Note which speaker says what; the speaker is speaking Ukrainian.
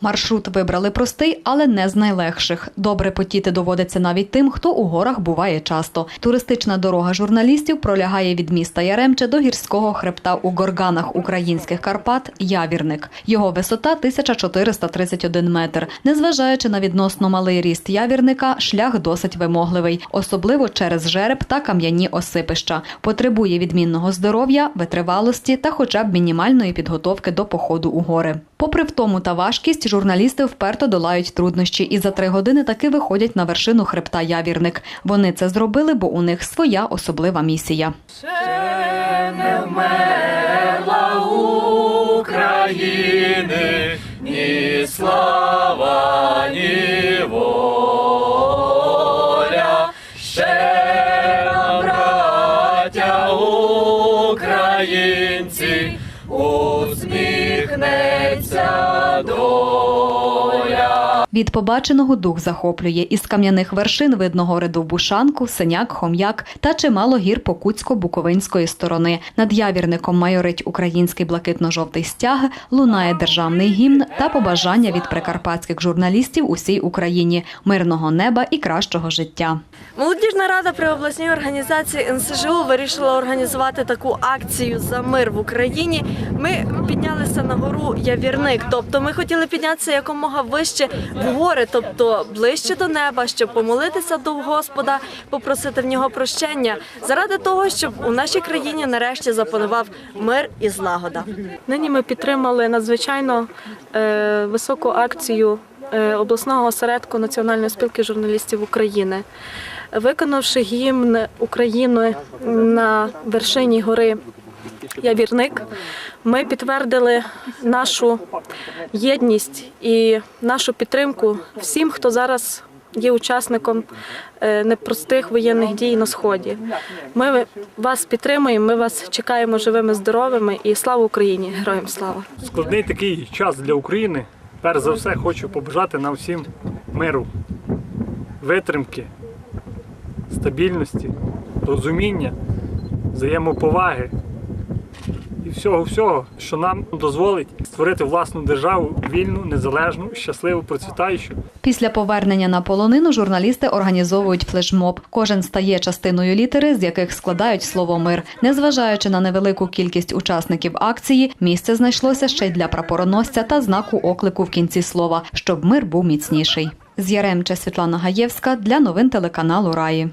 Speaker 1: Маршрут вибрали простий, але не з найлегших. Добре потіти доводиться навіть тим, хто у горах буває часто. Туристична дорога журналістів пролягає від міста Яремче до гірського хребта у горганах українських Карпат Явірник. Його висота 1431 метр. Незважаючи на відносно малий ріст явірника, шлях досить вимогливий, особливо через жереб та кам'яні осипища. Потребує відмінного здоров'я, витривалості та хоча б мінімальної підготовки до походу у гори. Попри втому та важкість, журналісти вперто долають труднощі і за три години таки виходять на вершину хребта Явірник. Вони це зробили, бо у них своя особлива місія.
Speaker 2: України, ні слава, ні воля, ще нам, браття українці, усміхнеться доля.
Speaker 1: Від побаченого дух захоплює. Із кам'яних вершин видно гори Довбушанку, Синяк, Хом'як та чимало гір Покутсько-Буковинської сторони. Над явірником майорить український блакитно-жовтий стяг, лунає державний гімн та побажання від прикарпатських журналістів усій Україні мирного неба і кращого життя.
Speaker 3: Молодіжна рада при обласній організації НСЖУ вирішила організувати таку акцію за мир в Україні. Ми піднялися на гору Явірник, тобто ми хотіли піднятися якомога вище в гори, тобто ближче до неба, щоб помолитися до Господа, попросити в нього прощення, заради того, щоб у нашій країні нарешті запанував мир і злагода.
Speaker 4: Нині ми підтримали надзвичайно е, високу акцію обласного осередку Національної спілки журналістів України. Виконавши гімн України на вершині гори Явірник, ми підтвердили нашу єдність і нашу підтримку всім, хто зараз є учасником е, непростих воєнних дій на сході. Ми вас підтримуємо, ми вас чекаємо живими, здоровими і слава Україні! Героям слава!
Speaker 5: складний такий час для України. Перш за все, хочу побажати нам всім миру, витримки, стабільності, розуміння, взаємоповаги і всього-всього, що нам дозволить створити власну державу вільну, незалежну, щасливу, процвітаючу.
Speaker 1: Після повернення на полонину журналісти організовують флешмоб. Кожен стає частиною літери, з яких складають слово мир. Незважаючи на невелику кількість учасників акції, місце знайшлося ще й для прапороносця та знаку оклику в кінці слова, щоб мир був міцніший. З Яремче Світлана Гаєвська для новин телеканалу Раї.